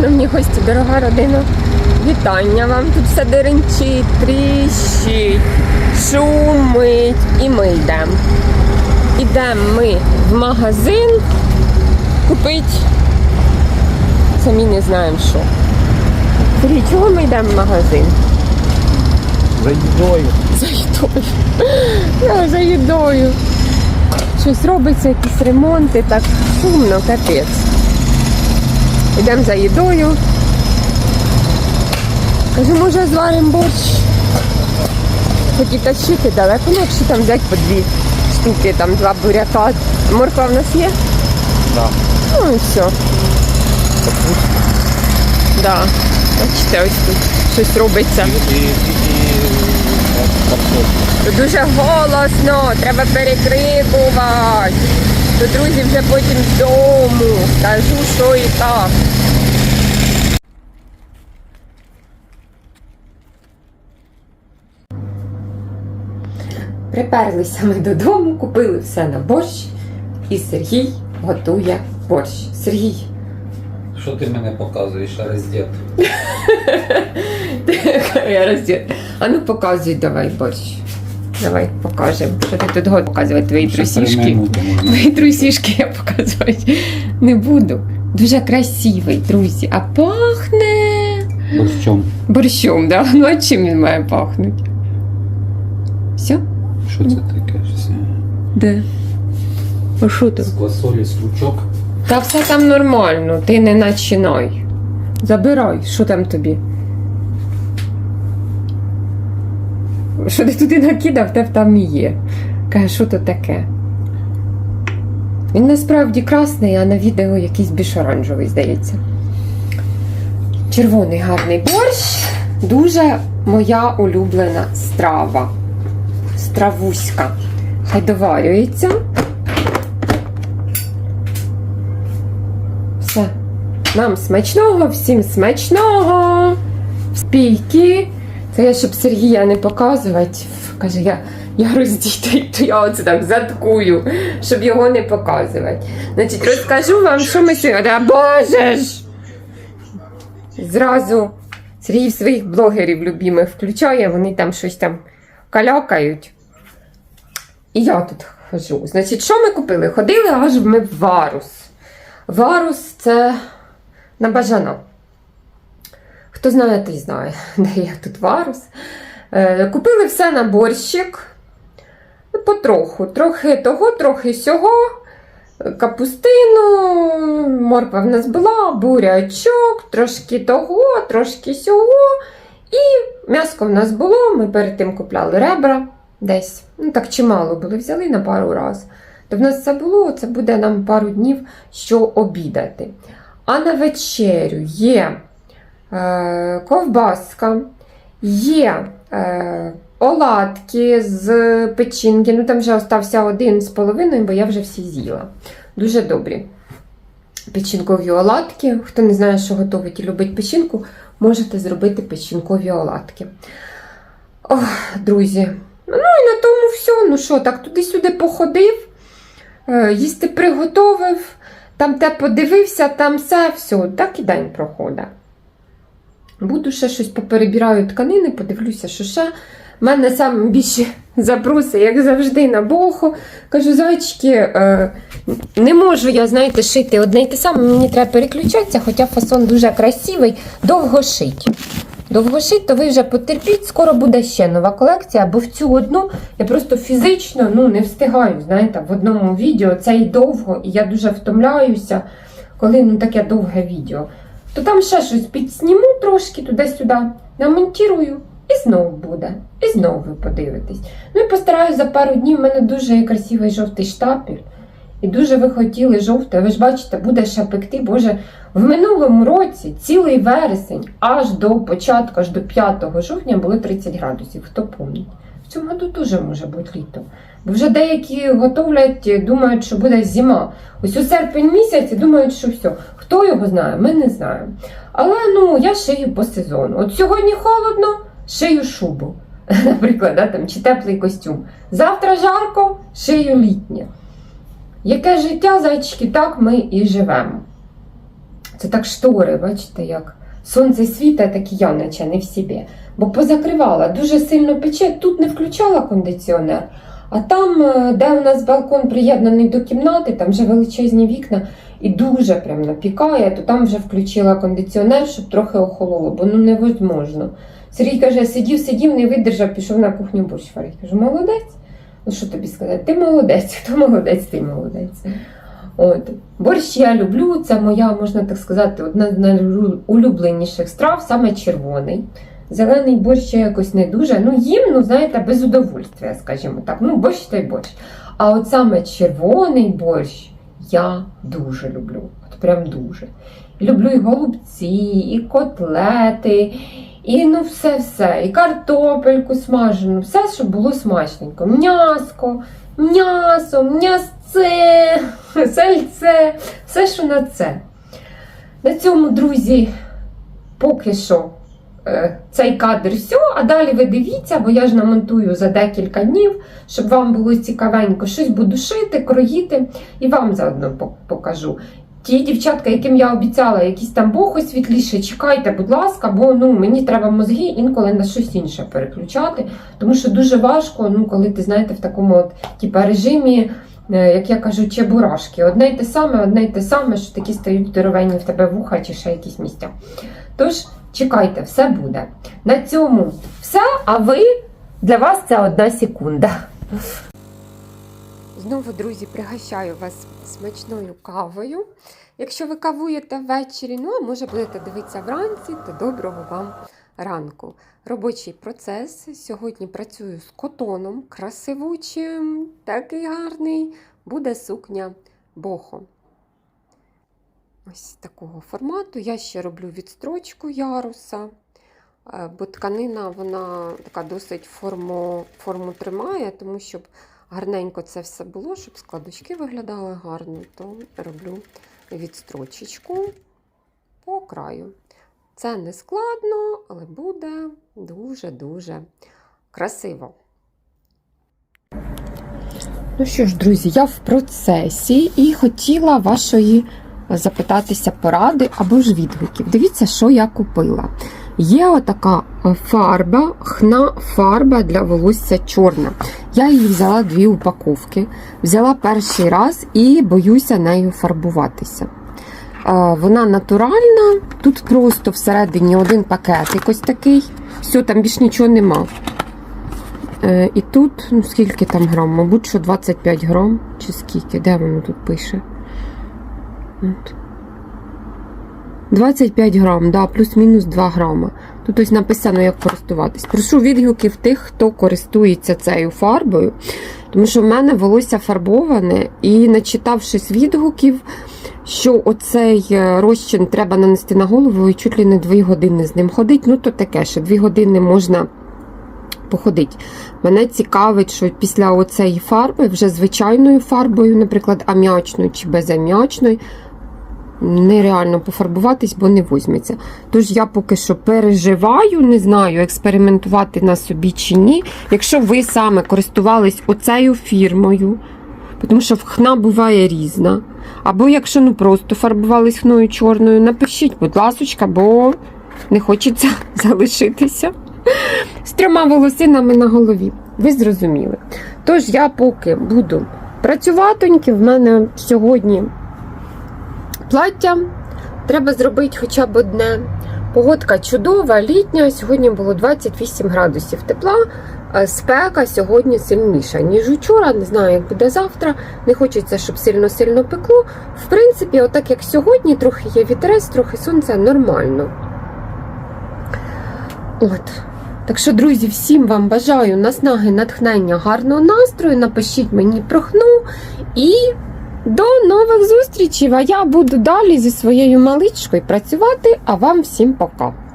Шановні гості, дорога родина, вітання вам. Тут все деренчить, тріщить, шумить. І ми йдемо. Ідемо ми в магазин купити. Самі не знаємо що. Сергій, чого ми йдемо в магазин? За їдою. За їдою. Я за їдою. Щось робиться, якісь ремонти, так шумно, капець. Йдемо за їдою. Кажу, може зваримо борщ. Хоч і тащити далеко, ну якщо там взяти по дві штуки, там два буряка. Морква в нас є? Да. Ну і все. Да. Бачите, ось тут щось робиться. І, і, і, дуже голосно, треба перекрикувати. То друзі вже потім вдому. Кажу, що і так. Приперлися ми додому, купили все на борщ, і Сергій готує борщ. Сергій, Що ти мене показуєш, роздіт? я розділ. А ну показуй давай борщ. Давай покажемо. Що ти тут готовий показувати твої трусішки. Твої трусішки я показувати не буду. Дуже красивий, друзі. А пахне Борщом. борщом, да? Ну а чим він має пахнути? Все? Що це таке? Де? А що там? З квасолі стручок. Та все там нормально, ти не починай. Забирай, що там тобі? Що ти туди накидав, те там і є. Каже, що то таке? Він насправді красний, а на відео якийсь більш оранжевий, здається. Червоний гарний борщ. Дуже моя улюблена страва. Стравуська. Хай доварюється. Все. Нам смачного, всім смачного. Спійки. Це я, щоб Сергія не показувати. Каже, я, я роздітий, то я оце так заткую, щоб його не показувати. Значить, розкажу вам, що ми сьогодні. Боже ж! Зразу Сергій своїх блогерів любимих включає, вони там щось там калякають. І я тут хожу. Значить, що ми купили? Ходили аж ми в Варус. Варус це на бажано. Хто знає, той знає, де є тут варус. Е, Купили все на борщик. Потроху. Трохи того, трохи сього. Капустину, морква в нас була, бурячок, трошки того, трошки сього. І м'яско в нас було. Ми перед тим купляли ребра десь. Ну так чимало було, взяли на пару раз. То в нас це було, це буде нам пару днів, що обідати. А на вечерю є ковбаска, є е, оладки з печінки. Ну там вже остався один з половиною, бо я вже всі з'їла. Дуже добрі. Печінкові оладки. Хто не знає, що готовить і любить печінку, можете зробити печінкові оладки. Ох, друзі. Ну і на тому все. Ну що, так туди-сюди походив, е, їсти приготовив, там те подивився, там все, все, так і день проходить. Буду ще щось поперебираю тканини, подивлюся, що ще. У мене саме більше запроси, як завжди, на боху. Кажу, зайчики, е, не можу я, знаєте, шити одне й те саме, мені треба переключатися, хоча фасон дуже красивий, довго шить. Довго шить, то ви вже потерпіть, скоро буде ще нова колекція, бо в цю одну я просто фізично ну, не встигаю, знаєте, в одному відео. Це і довго, і я дуже втомляюся, коли ну, таке довге відео. То там ще щось підсніму трошки туди-сюди, намонтірую. І знову буде. І знову ви подивитесь. Ну і постараюсь за пару днів. У мене дуже красивий жовтий штапель. І дуже ви хотіли жовте. Ви ж бачите, буде ще пекти. Боже, в минулому році цілий вересень, аж до початку, аж до 5 жовтня було 30 градусів. Хто пам'ятає? В цьому году теж може бути літо. Вже деякі готовлять, думають, що буде зима. Ось у серпень місяці думають, що все. Хто його знає, ми не знаємо. Але ну я шию по сезону. От сьогодні холодно, шию шубу, наприклад, да, там, чи теплий костюм. Завтра жарко, шию літнє. Яке життя, зайчики, так ми і живемо. Це так штори, бачите, як сонце світа, так і я наче не в собі. Бо позакривала, дуже сильно пече, тут не включала кондиціонер. А там, е, де у нас балкон приєднаний до кімнати, там вже величезні вікна і дуже прям напікає, то там вже включила кондиціонер, щоб трохи охололо, бо ну невозможно. Сергій каже, сидів, сидів, не видержав, пішов на кухню борщ варити. Кажу, молодець. Ну що тобі сказати? Ти молодець, хто молодець, ти молодець. От. Борщ я люблю, це моя, можна так сказати, одна з найулюбленіших страв, саме червоний. Зелений борщ я якось не дуже. Ну, їм, ну, знаєте, без удовольствия, скажімо так. Ну, борщ та й борщ. А от саме червоний борщ я дуже люблю. От прям дуже. Люблю і голубці, і котлети, і ну все-все, і картопельку смажену, все, щоб було смачненько. М'яско, м'ясо, м'ясце, сальце, все, що на це. На цьому, друзі, поки що цей кадр все, а далі ви дивіться, бо я ж намонтую за декілька днів, щоб вам було цікавенько. Щось буду шити, кроїти і вам заодно покажу. Ті дівчатка, яким я обіцяла, якісь там бохи світліше, чекайте, будь ласка, бо ну, мені треба мозги інколи на щось інше переключати. Тому що дуже важко, ну, коли ти знаєте, в такому от, типа, режимі, е, як я кажу, чебурашки. Одне й те саме, одне й те саме, що такі стають здоровенні в тебе вуха чи ще якісь місця. Тож, чекайте, все буде. На цьому все, а ви для вас це одна секунда. Знову, друзі, пригощаю вас смачною кавою. Якщо ви кавуєте ввечері, ну а може будете дивитися вранці, то доброго вам ранку. Робочий процес. Сьогодні працюю з котоном, красивучим, такий гарний. Буде сукня бохо. Ось такого формату. Я ще роблю відстрочку яруса, е, бо тканина вона така досить форму, форму тримає, тому щоб гарненько це все було, щоб складочки виглядали гарно, то роблю відстрочечку по краю. Це не складно, але буде дуже-дуже красиво. Ну що ж, друзі, я в процесі і хотіла вашої запитатися поради або ж відгуків. Дивіться, що я купила. Є отака фарба, хна фарба для волосся чорна. Я її взяла дві упаковки. Взяла перший раз і боюся нею фарбуватися. Е, Вона натуральна, тут просто всередині один пакетик ось такий. Все, там більш нічого нема. Е, І тут, ну скільки там грам? Мабуть, що 25 грам, чи скільки? Де воно тут пише? От. 25 грам, да, плюс-мінус 2 грама. Тут ось написано, як користуватись. Прошу відгуків тих, хто користується цією фарбою, тому що в мене волосся фарбоване, і начитавшись відгуків, що оцей е, розчин треба нанести на голову і чуть ли не 2 години з ним ходить. Ну, то таке, що 2 години можна походить. Мене цікавить, що після оцеї фарби, вже звичайною фарбою, наприклад, аміачною чи безаміачною, нереально пофарбуватись, бо не возьметься. Тож я поки що переживаю, не знаю, експериментувати на собі чи ні. Якщо ви саме користувались оцею фірмою, тому що хна буває різна. Або якщо ну просто фарбувались хною чорною, напишіть, будь ласочка, бо не хочеться залишитися з трьома волосинами на голові. Ви зрозуміли. Тож я поки буду працюватоньки, в мене сьогодні плаття. Треба зробити хоча б одне. Погодка чудова, літня. Сьогодні було 28 градусів тепла. Спека сьогодні сильніша, ніж учора. Не знаю, як буде завтра. Не хочеться, щоб сильно-сильно пекло. В принципі, отак як сьогодні, трохи є вітерець, трохи сонця нормально. От. Так що, друзі, всім вам бажаю наснаги, натхнення, гарного настрою. Напишіть мені про хну і до нових зустрічей! А я буду далі зі своєю маличкою працювати. А вам всім пока!